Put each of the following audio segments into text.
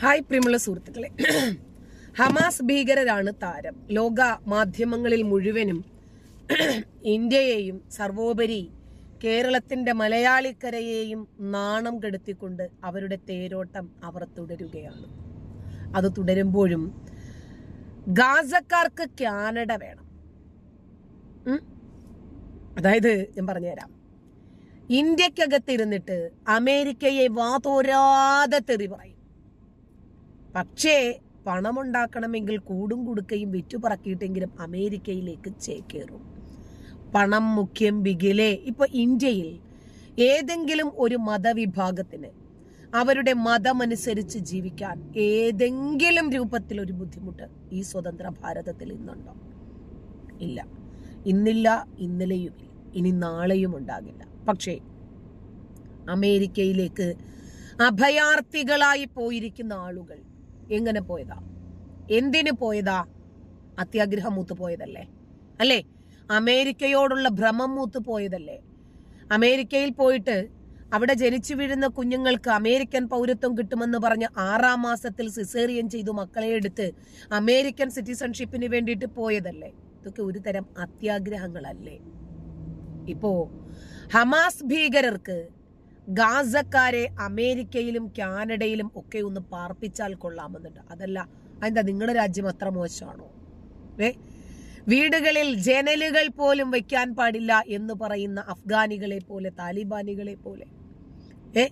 Hi പ്രിയമുള്ള സുഹൃത്തുക്കളെ. Hamas ഭീകരരാണ് താരം. ലോക മാധ്യമങ്ങളിൽ മുഴുവനും ഇന്ത്യയെയും സർവോപരി കേരളത്തിന്റെ മലയാളിക്കരയെയും നാണം കെടുത്തിക്കൊണ്ട് അവരുടെ തേരോട്ടം അവർ തുടരുകയാണ്. അത് തുടരുമ്പോഴും ഗാസക്കാർക്ക് കാനഡ വേണം. അതായത് ഞാൻ പറഞ്ഞുതരാം. ഇന്ത്യക്കകത്തിരുന്നിട്ട് അമേരിക്കയെ വാതോരാതെ തെറി പറയും. പക്ഷേ പണമുണ്ടാക്കണമെങ്കിൽ കൂടും കുടുക്കയും വിറ്റുപറക്കിയിട്ടെങ്കിലും അമേരിക്കയിലേക്ക് ചേക്കേറും പണം മുഖ്യം ബിഗിലെ ഇപ്പൊ ഇന്ത്യയിൽ ഏതെങ്കിലും ഒരു മതവിഭാഗത്തിന് അവരുടെ മതമനുസരിച്ച് ജീവിക്കാൻ ഏതെങ്കിലും രൂപത്തിൽ ഒരു ബുദ്ധിമുട്ട് ഈ സ്വതന്ത്ര ഭാരതത്തിൽ ഇന്നുണ്ടോ? ഇല്ല. ഇന്നില്ല ഇന്നലെയും ഇനി നാളെയും ഉണ്ടാകില്ല. പക്ഷേ അമേരിക്കയിലേക്ക് അഭയാർത്ഥികളായി പോയിരിക്കുന്ന ആളുകൾ എങ്ങനെ പോയതാ? എന്തിനു പോയതാ? അത്യാഗ്രഹം മൂത്ത് പോയതല്ലേ? അല്ലേ? അമേരിക്കയോടുള്ള ഭ്രമം മൂത്ത് പോയതല്ലേ? അമേരിക്കയിൽ പോയിട്ട് അവിടെ ജനിച്ചു വീഴുന്ന കുഞ്ഞുങ്ങൾക്ക് അമേരിക്കൻ പൗരത്വം കിട്ടുമെന്ന് പറഞ്ഞ് ആറാം മാസത്തിൽ സിസേറിയൻ ചെയ്തു മക്കളെ എടുത്ത് അമേരിക്കൻ സിറ്റിസൺഷിപ്പിന് വേണ്ടിയിട്ട് പോയതല്ലേ? ഇതൊക്കെ ഒരു തരം അത്യാഗ്രഹങ്ങളല്ലേ? ഇപ്പോ ഹമാസ് ഭീകരർക്ക് ഗാസക്കാരെ അമേരിക്കയിലും കാനഡയിലും ഒക്കെ ഒന്ന് പാർപ്പിച്ചാൽ കൊള്ളാമെന്നുണ്ട്. അതല്ല അതെന്താ നിങ്ങളുടെ രാജ്യം അത്ര മോശമാണോ? ഏ? വീടുകളിൽ ജനലുകൾ പോലും വയ്ക്കാൻ പാടില്ല എന്ന് പറയുന്ന അഫ്ഗാനികളെ പോലെ താലിബാനികളെ പോലെ ഏ?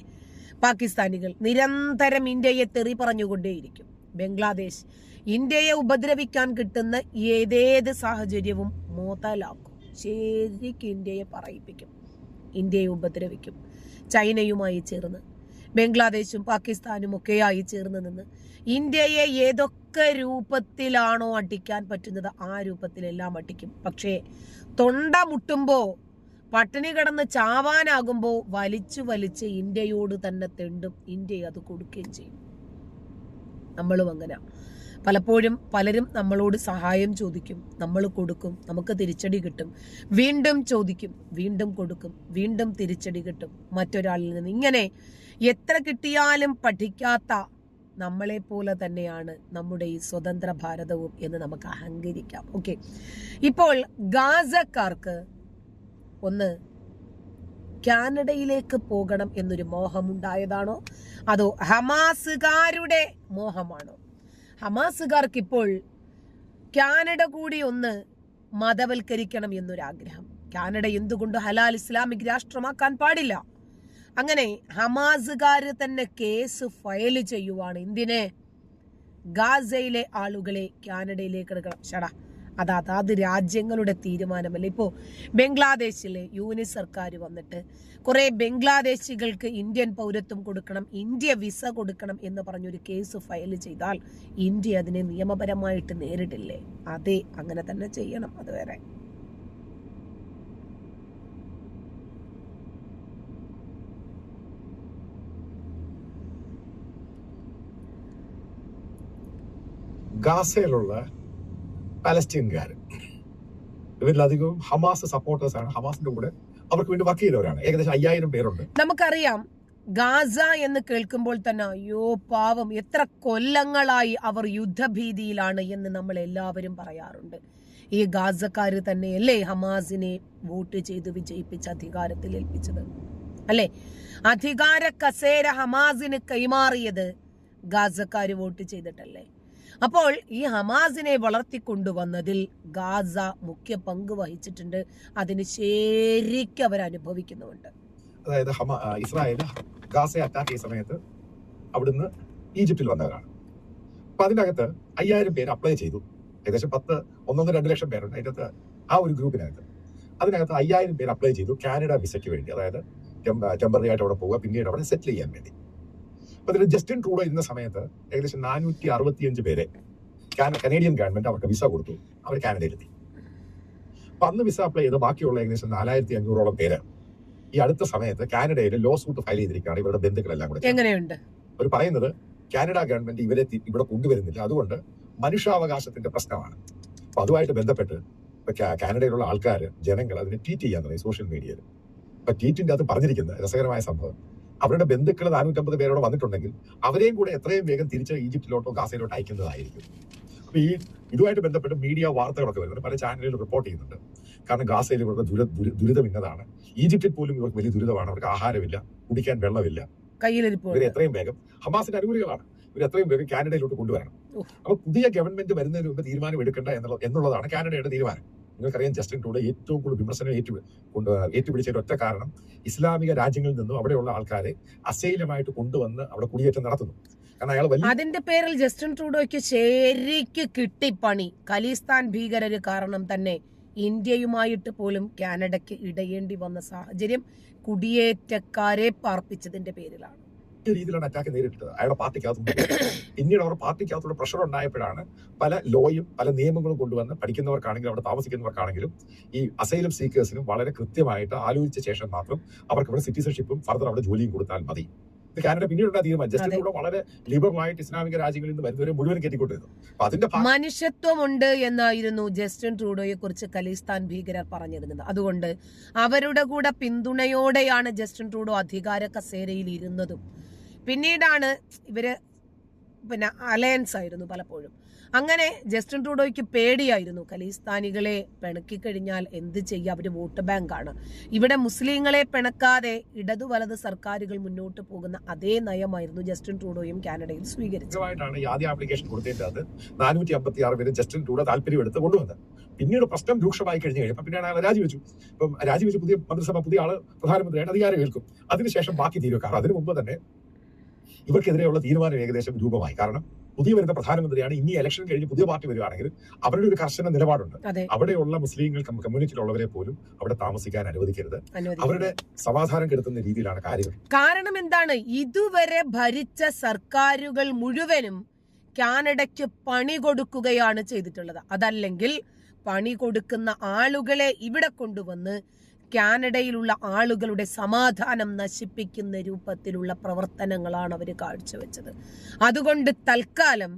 പാകിസ്ഥാനികൾ നിരന്തരം ഇന്ത്യയെ തെറി പറഞ്ഞുകൊണ്ടേയിരിക്കും. ബംഗ്ലാദേശ് ഇന്ത്യയെ ഉപദ്രവിക്കാൻ കിട്ടുന്ന ഏതേത് സാഹചര്യവും മോതലാക്കും ശരിക്കും ഇന്ത്യയെ പറയിപ്പിക്കും. ഇന്ത്യയെ ഉപദ്രവിക്കും. ചൈനയുമായി ചേർന്ന് ബംഗ്ലാദേശും പാകിസ്ഥാനും ഒക്കെയായി ചേർന്ന് നിന്ന് ഇന്ത്യയെ ഏതൊക്കെ രൂപത്തിലാണോ അടിക്കാൻ പറ്റുന്നത് ആ രൂപത്തിലെല്ലാം അടിക്കും. പക്ഷേ തൊണ്ട മുട്ടുമ്പോൾ പട്ടിണി കിടന്ന് ചാവാനാകുമ്പോൾ വലിച്ചു വലിച്ച് ഇന്ത്യയോട് തന്നെ തെണ്ടും ഇന്ത്യ അത് കൊടുക്കുകയും ചെയ്യും. നമ്മളും അങ്ങനെ. പലപ്പോഴും പലരും നമ്മളോട് സഹായം ചോദിക്കും നമ്മൾ കൊടുക്കും നമുക്ക് തിരിച്ചടി കിട്ടും. വീണ്ടും ചോദിക്കും വീണ്ടും കൊടുക്കും വീണ്ടും തിരിച്ചടി കിട്ടും. മറ്റൊരാളിൽ നിന്ന് ഇങ്ങനെ എത്ര കിട്ടിയാലും പഠിക്കാത്ത നമ്മളെ പോലെ തന്നെയാണ് നമ്മുടെ ഈ സ്വതന്ത്ര ഭാരതവും എന്ന് നമുക്ക് അഹങ്കരിക്കാം. ഓക്കെ. ഇപ്പോൾ ഗാസക്കാർക്ക് ഒന്ന് കാനഡയിലേക്ക് പോകണം എന്നൊരു മോഹമുണ്ടായതാണോ? അതോ ഹമാസുകാരുടെ മോഹമാണോ? ഹമാസുകാർക്ക് ഇപ്പോൾ കാനഡ കൂടി ഒന്ന് മതവൽക്കരിക്കണം എന്നൊരാഗ്രഹം. കാനഡ എന്തുകൊണ്ട് ഹലാൽ ഇസ്ലാമിക് രാഷ്ട്രമാക്കാൻ പാടില്ല? അങ്ങനെ ഹമാസുകാർ തന്നെ കേസ് ഫയൽ ചെയ്യുവാണ്. എന്തിനെ? ഗാസയിലെ ആളുകളെ കാനഡയിലേക്ക് എടുക്കണം. ഷടാ. അത് അതാത് രാജ്യങ്ങളുടെ തീരുമാനമല്ല? ഇപ്പോൾ ബംഗ്ലാദേശിലെ യൂനിസ് സർക്കാർ വന്നിട്ട് കുറേ ബംഗ്ലാദേശികൾക്ക് ഇന്ത്യൻ പൗരത്വം കൊടുക്കണം ഇന്ത്യ വിസ കൊടുക്കണം എന്ന് പറഞ്ഞൊരു കേസ് ഫയൽ ചെയ്താൽ ഇന്ത്യ അതിനെ നിയമപരമായിട്ട് നേരിടില്ലേ? അതെ അങ്ങനെ തന്നെ ചെയ്യണം അത് വേറെ ഗാസയിലുള്ള പാലസ്റ്റീൻകാർ ഇവരിലധികവും ഹമാസ് സപ്പോർട്ടേഴ്സാണ് ഹമാസിന്റെ കൂടെ അവർക്ക് വേണ്ടി വർക്ക് ചെയ്തവരാണ്. ഏകദേശം അയ്യായിരം പേരുണ്ട്. നമുക്കറിയാം ഗാസ എന്ന് കേൾക്കുമ്പോൾ തന്നെ അയ്യോ പാവം എത്ര കൊല്ലങ്ങളായി അവർ യുദ്ധഭീതിയിലാണ് എന്ന് നമ്മൾ എല്ലാവരും പറയാറുണ്ട്. ഈ ഗാസക്കാർ തന്നെയല്ലേ ഹമാസിനെ വോട്ട് ചെയ്ത് വിജയിപ്പിച്ച് അധികാരത്തിൽ ഏൽപ്പിച്ചത്? അല്ലേ? അധികാര കസേര ഹമാസിന് കൈമാറിയത് ഗാസക്കാർ വോട്ട് ചെയ്തിട്ടല്ലേ? അപ്പോൾ ഈ ഹമാസിനെ വളർത്തിക്കൊണ്ടുവന്നതിൽ ഗാസ മുഖ്യ പങ്ക് വഹിച്ചിട്ടുണ്ട്. അതിന് ശരിക്കും അവർ അനുഭവിക്കുന്നുമുണ്ട്. അതായത് ഇസ്രായേൽ ഗാസയെ അറ്റാക്ക് ചെയ്ത സമയത്ത് അവിടുന്ന് ഈജിപ്തിൽ വന്നവരാണ്. അപ്പൊ അതിനകത്ത് അയ്യായിരം പേര് അപ്ലൈ ചെയ്തു. ഏകദേശം പത്ത് ഒന്നൊന്ന് രണ്ട് ലക്ഷം പേരുണ്ട് അതിനകത്ത് ആ ഒരു ഗ്രൂപ്പിനകത്ത്. അതിനകത്ത് അയ്യായിരം പേര് അപ്ലൈ ചെയ്തു കാനഡ വിസയ്ക്ക് വേണ്ടി. അതായത് ടെമ്പററി ആയിട്ട് അവിടെ പോവുക പിന്നീട് അവിടെ സെറ്റിൽ ചെയ്യാൻ വേണ്ടി. അതിൽ ജസ്റ്റിൻ ട്രൂഡോ ഇരുന്ന സമയത്ത് ഏകദേശം നാനൂറ്റി അറുപത്തിയഞ്ച് പേരെ കനേഡിയൻ ഗവൺമെന്റ് അവർക്ക് വിസ കൊടുത്തു. അവർ കാനഡയിലെത്തി. അപ്പൊ അന്ന് വിസ അപ്ലൈ ചെയ്ത് ബാക്കിയുള്ള ഏകദേശം നാലായിരത്തി അഞ്ഞൂറോളം പേര് ഈ അടുത്ത സമയത്ത് കാനഡയിൽ ലോ സൂട്ട് ഫയൽ ചെയ്തിരിക്കുകയാണ്. ഇവരുടെ ബന്ധുക്കളെല്ലാം കൂടെ. എങ്ങനെയുണ്ട്? അവർ പറയുന്നത് കാനഡ ഗവൺമെന്റ് ഇവരെ ഇവിടെ കൊണ്ടുവരുന്നില്ല. അതുകൊണ്ട് മനുഷ്യാവകാശത്തിന്റെ പ്രശ്നമാണ്. അപ്പൊ അതുമായിട്ട് ബന്ധപ്പെട്ട് ഇപ്പൊ കാനഡയിലുള്ള ആൾക്കാർ ജനങ്ങൾ അതിനെ ട്വീറ്റ് ചെയ്യാൻ തുടങ്ങി സോഷ്യൽ മീഡിയയിൽ അപ്പൊ ട്വീറ്റിന്റെ അത് പറഞ്ഞിരിക്കുന്നത് രസകരമായ സംഭവം. അവരുടെ ബന്ധുക്കൾ നാനൂറ്റമ്പത് പേരോട് വന്നിട്ടുണ്ടെങ്കിൽ അവരെയും കൂടെ എത്രയും വേഗം തിരിച്ച് ഈജിപ്തിലോട്ടോ ഗാസയിലോട്ടോ അയക്കുന്നതായിരിക്കും. അപ്പൊ ഈ ഇതുമായിട്ട് ബന്ധപ്പെട്ട് മീഡിയ വാർത്തകളൊക്കെ വരുന്നുണ്ട്. പല ചാനലുകളിൽ റിപ്പോർട്ട് ചെയ്യുന്നുണ്ട്. കാരണം ഗാസയിൽ ഇവർക്ക് ദുര ദുരി- ദുരിതം ഇന്നതാണ്. ഈജിപ്തിൽ പോലും ഇവർക്ക് വലിയ ദുരിതമാണ്. അവർക്ക് ആഹാരമില്ല കുടിക്കാൻ വെള്ളമില്ല. ഇവർ എത്രയും വേഗം ഹമാസിന്റെ അനുകൂലികളാണ്. ഇവർ എത്രയും വേഗം കാനഡയിലോട്ട് കൊണ്ടുവരണം. അപ്പൊ പുതിയ ഗവൺമെന്റ് വരുന്നതിന് മുമ്പ് തീരുമാനം എടുക്കേണ്ട എന്നുള്ള എന്നുള്ളതാണ് കാനഡയുടെ തീരുമാനം. നിങ്ങൾക്കറിയാം ജസ്റ്റിൻ ട്രൂഡോ ഏറ്റവും കൂടുതൽ വിമർശനം ഏറ്റു കൊണ്ട് ഏറ്റുപിടിച്ച ഒറ്റ കാരണം ഇസ്ലാമിക രാജ്യങ്ങളിൽ നിന്നും അവിടെയുള്ള ആൾക്കാരെ അസൈലമായിട്ട് കൊണ്ടുവന്ന് അവിടെ കുടിയേറ്റം നടത്തുന്നു. അതിന്റെ പേരിൽ ജസ്റ്റിൻ ട്രൂഡോയ്ക്ക് ശരിക്ക് പണി ഖലിസ്ഥാൻ ഭീകരര് കാരണം തന്നെ ഇന്ത്യയുമായിട്ട് പോലും കാനഡയ്ക്ക് ഇടയേണ്ടി വന്ന സാഹചര്യം കുടിയേറ്റക്കാരെ പാർപ്പിച്ചതിന്റെ പേരിലാണ്. രീതിയിലാണ് അറ്റാക്ക് നേരിട്ടത്. അയാളുടെ പാർട്ടിക്കകത്ത് പിന്നീട് അവർ പാർട്ടിക്കകത്തുള്ള പ്രഷർ ഉണ്ടായപ്പോഴാണ് പല ലോയും പല നിയമങ്ങളും കൊണ്ടുവന്ന് പഠിക്കുന്നവർക്കാണെങ്കിലും അവിടെ താമസിക്കുന്നവർക്കാണെങ്കിലും ഈ അസൈലം സീക്കേഴ്സിനും വളരെ കൃത്യമായിട്ട് ആലോചിച്ച ശേഷം മാത്രം അവർക്ക് ഇവിടെ സിറ്റിസൺഷിപ്പും ഫർദർ അവിടെ ജോലിയും കൊടുത്താൽ മതി. ഇത് കാനഡ പിന്നീടുള്ള തീരുമാനം. ജസ്റ്റിസ്. കൂടെ വളരെ ലിബറലായിട്ട് ഇസ്ലാമിക രാജ്യങ്ങളിൽ നിന്ന് വരുന്നവരെ മുഴുവൻ കെട്ടിക്കൊണ്ടിരുന്നു അപ്പൊ അതിന്റെ മനുഷ്യത്വമുണ്ട് എന്നായിരുന്നു ജസ്റ്റിൻ ട്രൂഡോയെ കുറിച്ച് ഖലിസ്ഥാൻ ഭീകരർ പറഞ്ഞിരുന്നത്. അതുകൊണ്ട് അവരുടെ കൂടെ പിന്തുണയോടെയാണ് ജസ്റ്റിൻ ട്രൂഡോ അധികാര കസേരയിൽ ഇരുന്നതും. പിന്നീടാണ് ഇവർ പിന്നെ അലയൻസ് ആയിരുന്നു പലപ്പോഴും. അങ്ങനെ ജസ്റ്റിൻ ട്രൂഡോയ്ക്ക് പേടിയായിരുന്നു. ഖലീസ്ഥാനികളെ പിണക്കി കഴിഞ്ഞാൽ എന്ത് ചെയ്യുക അവർ വോട്ട് ബാങ്കാണ്. ഇവിടെ മുസ്ലിങ്ങളെ പിണക്കാതെ ഇടതു വലത് സർക്കാരുകൾ മുന്നോട്ട് പോകുന്ന അതേ നയമായിരുന്നു ജസ്റ്റിൻ ട്രൂഡോയും കാനഡയിൽ സ്വീകരിച്ചത്. ആദ്യ ആപ്ലിക്കേഷൻ കൊടുത്തതിന്റെ അത് നാനൂറ്റി അമ്പത്തി ആറ് പേര് ജസ്റ്റിൻ ട്രൂഡോ താല്പര്യം എടുത്ത് കൊണ്ടുവന്നത്. പിന്നീട് പ്രശ്നം രൂക്ഷമായി കഴിഞ്ഞു കഴിഞ്ഞപ്പോൾ പിന്നീട് അയാൾ രാജിവെച്ചു. ഇപ്പം രാജിവെച്ച് പുതിയ മന്ത്രിസഭ പുതിയ ആൾ പ്രധാനമന്ത്രിയായിട്ട് അധികാരം ഏൽക്കും. അതിനുശേഷം ബാക്കി കാരണം അതിനു മുമ്പ് തന്നെ ഇവർക്കെതിരെയുള്ള തീരുമാനം ഏകദേശം രൂപമായി. കാരണം പുതിയ വരുന്ന പ്രധാനമന്ത്രിയാണ് ഇനി ഇലക്ഷൻ കഴിഞ്ഞ് പുതിയ പാർട്ടി വരികയാണെങ്കിൽ അവരുടെ ഒരു കർശന നിലപാടുണ്ട്. അവിടെയുള്ള മുസ്ലിങ്ങൾ കമ്മ്യൂണിറ്റി കമ്മ്യൂണിറ്റിയിലുള്ളവരെ പോലും അവിടെ താമസിക്കാൻ അനുവദിക്കരുത്. അവരുടെ സമാധാനം കെടുത്തുന്ന രീതിയിലാണ് കാര്യം കാരണം എന്താണ്? ഇതുവരെ ഭരിച്ച സർക്കാരുകൾ മുഴുവനും കാനഡയ്ക്ക് പണി കൊടുക്കുകയാണ് ചെയ്തിട്ടുള്ളത്. അതല്ലെങ്കിൽ പണി കൊടുക്കുന്ന ആളുകളെ ഇവിടെ കൊണ്ടുവന്ന് കാനഡയിലുള്ള ആളുകളുടെ സമാധാനം നശിപ്പിക്കുന്ന രൂപത്തിലുള്ള പ്രവർത്തനങ്ങളാണ് അവർ കാഴ്ചവെച്ചത്. അതുകൊണ്ട് തൽക്കാലം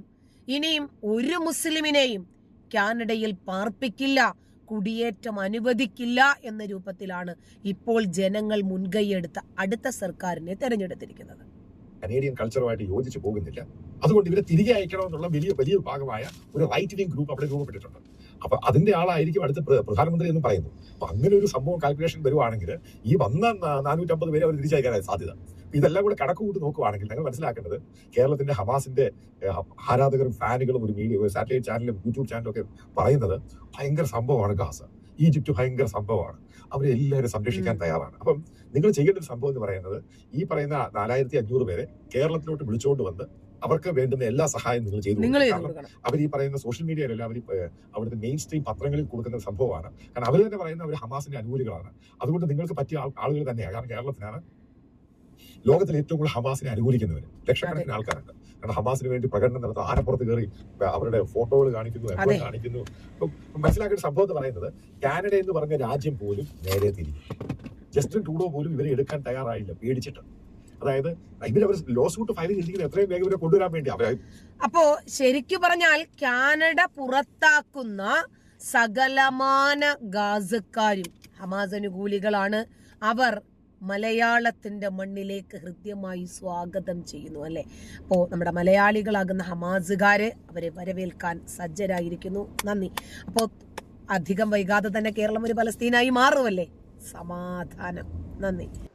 ഇനിയും ഒരു മുസ്ലിമിനെയും കാനഡയിൽ പാർപ്പിക്കില്ല കുടിയേറ്റം അനുവദിക്കില്ല എന്ന രൂപത്തിലാണ് ഇപ്പോൾ ജനങ്ങൾ മുൻകൈയെടുത്ത അടുത്ത സർക്കാരിനെ തെരഞ്ഞെടുത്തിരിക്കുന്നത്. കനേഡിയൻ കൾച്ചറുമായിട്ട് യോജിച്ചു പോകുന്നില്ല. അതുകൊണ്ട് ഇവരെ തിരികെ അയക്കണമെന്നുള്ള വലിയ വലിയ ഭാഗമായ ഒരു റൈറ്റ് വിംഗ് ഗ്രൂപ്പ് അവിടെ രൂപപ്പെട്ടിട്ടുണ്ട്. അപ്പൊ അതിന്റെ ആളായിരിക്കും അടുത്ത പ്രധാനമന്ത്രി എന്ന് പറയുന്നത്. അപ്പൊ അങ്ങനെ ഒരു സംഭവം കാൽക്കുലേഷൻ വരുവാണെങ്കിൽ ഈ വന്ന നാനൂറ്റമ്പത് പേരെ അവർ തിരിച്ചയക്കാനായി സാധ്യത. ഇതെല്ലാം കൂടെ കണക്ക് കൂട്ടി നോക്കുവാണെങ്കിൽ ഞങ്ങൾ മനസ്സിലാക്കേണ്ടത് കേരളത്തിന്റെ ഹമാസിന്റെ ആരാധകരും ഫാനുകളും ഒരു മീഡിയ ഒരു സാറ്റലൈറ്റ് ചാനലും യൂട്യൂബ് ചാനലും ഒക്കെ പറയുന്നത് ഭയങ്കര സംഭവമാണ് ഗാസ. ഈജിപ്റ്റ് ഭയങ്കര സംഭവമാണ്. അവരെ എല്ലാവരും സംരക്ഷിക്കാൻ തയ്യാറാണ്. അപ്പം നിങ്ങൾ ചെയ്യേണ്ട ഒരു സംഭവം എന്ന് പറയുന്നത് ഈ പറയുന്ന നാലായിരത്തി അഞ്ഞൂറ് പേരെ കേരളത്തിലോട്ട് വിളിച്ചുകൊണ്ട് വന്ന് അവർക്ക് വേണ്ടുന്ന എല്ലാ സഹായവും നിങ്ങൾ ചെയ്തു കാരണം അവർ ഈ പറയുന്ന സോഷ്യൽ മീഡിയയിലല്ല അവർ അവിടുത്തെ മെയിൻ സ്ട്രീം പത്രങ്ങളിൽ കൊടുക്കുന്ന സംഭവമാണ്. കാരണം അവർ തന്നെ പറയുന്ന അവർ ഹമാസിന്റെ അനുകൂലികളാണ്. അതുകൊണ്ട് നിങ്ങൾക്ക് പറ്റിയ ആളുകൾ തന്നെയാണ്. കാരണം കേരളത്തിലാണ് ലോകത്തിൽ ഏറ്റവും കൂടുതൽ ഹമാസിനെ അനുകൂലിക്കുന്നവർ. ലക്ഷക്കണക്കിന് ആൾക്കാരുണ്ട്. കാരണം ഹമാസിന് വേണ്ടി പ്രകടനം നടത്തുന്ന ആനപ്പുറത്ത് കയറി അവരുടെ ഫോട്ടോകൾ കാണിക്കുന്നു എപ്പോൾ. കാണിക്കുന്നു. അപ്പം മനസ്സിലാക്കേണ്ട സംഭവം എന്ന് പറയുന്നത് കാനഡ എന്ന് പറഞ്ഞ രാജ്യം പോലും നേരെ തിരിഞ്ഞു. ജസ്റ്റിൻ ട്രൂഡോ പോലും ഇവരെ എടുക്കാൻ തയ്യാറായില്ല പേടിച്ചിട്ട്. അതായത് ഇവരവർ ലോ സൂട്ട് ഫയൽ ചെയ്തിരിക്കുന്നത് എത്രയും വേഗം ഇവരെ കൊണ്ടുവരാൻ വേണ്ടി. അപ്പോ ശരിക്കു പറഞ്ഞാൽ കാനഡ പുറത്താക്കുന്ന സകലമാന ഗാസക്കാരും ഹമാസനുകൂലികളാണ് അവർ മലയാളത്തിന്റെ മണ്ണിലേക്ക് ഹൃദ്യമായി സ്വാഗതം ചെയ്യുന്നു അല്ലെ? അപ്പോ നമ്മുടെ മലയാളികളാകുന്ന ഹമാസുകാര് അവരെ വരവേൽക്കാൻ സജ്ജരായിരിക്കുന്നു. നന്ദി. അപ്പോ അധികം വൈകാതെ തന്നെ കേരളം ഒരു പലസ്തീനായി മാറുമല്ലേ? സമാധാനം. നന്ദി.